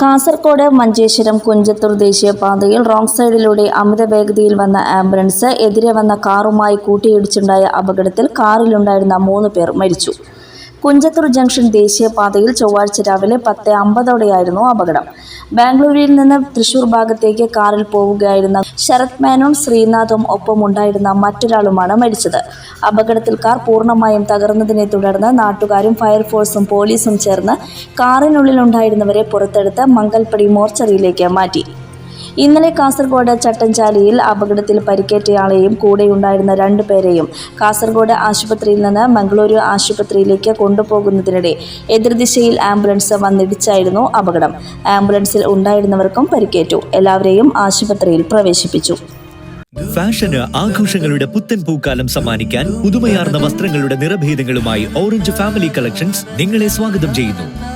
കാസർഗോഡ് മഞ്ചേശ്വരം കുഞ്ചത്തൂർ ദേശീയപാതയിൽ റോങ് സൈഡിലൂടെ അമിത വേഗതയിൽ വന്ന ആംബുലൻസ് എതിരെ വന്ന കാറുമായി കൂട്ടിയിടിച്ചുണ്ടായ അപകടത്തിൽ കാറിലുണ്ടായിരുന്ന മൂന്ന് പേർ മരിച്ചു. കുഞ്ചത്തൂർ ജംഗ്ഷൻ ദേശീയപാതയിൽ ചൊവ്വാഴ്ച രാവിലെ പത്ത് അമ്പതോടെയായിരുന്നു അപകടം. ബാംഗ്ലൂരിൽ നിന്ന് തൃശൂർ ഭാഗത്തേക്ക് കാറിൽ പോവുകയായിരുന്ന ശരത് മേനോൻ ശ്രീനാഥും ഒപ്പമുണ്ടായിരുന്ന മറ്റൊരാളുമാണ് മരിച്ചത്. അപകടത്തിൽ കാർ പൂർണമായും തകർന്നതിനെ തുടർന്ന് നാട്ടുകാരും ഫയർഫോഴ്സും പോലീസും ചേർന്ന് കാറിനുള്ളിലുണ്ടായിരുന്നവരെ പുറത്തെടുത്ത് മംഗൽപ്പടി മോർച്ചറിയിലേക്ക് മാറ്റി. ഇന്നലെ കാസർഗോഡ് ചട്ടഞ്ചാലിയിൽ അപകടത്തിൽ പരിക്കേറ്റയാളെയും കൂടെയുണ്ടായിരുന്ന രണ്ടുപേരെയും കാസർഗോഡ് ആശുപത്രിയിൽ നിന്ന് മംഗളൂരു ആശുപത്രിയിലേക്ക് കൊണ്ടുപോകുന്നതിനിടെ എതിർദിശയിൽ ആംബുലൻസ് വന്നിടിച്ചായിരുന്നു അപകടം. ആംബുലൻസിൽ ഉണ്ടായിരുന്നവർക്കും പരിക്കേറ്റു. എല്ലാവരെയും ആശുപത്രിയിൽ പ്രവേശിപ്പിച്ചു. ഫാഷന് ആഘോഷങ്ങളുടെ പുത്തൻ പൂക്കാലം സമ്മാനിക്കാൻ പുതുമയാർന്ന വസ്ത്രങ്ങളുടെ നിറഭേദങ്ങളുമായി ഓറഞ്ച് ഫാമിലി കളക്ഷൻസ് നിങ്ങളെ സ്വാഗതം ചെയ്യുന്നു.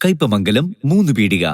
Kaipamangalam മൂന്ന് പീടിക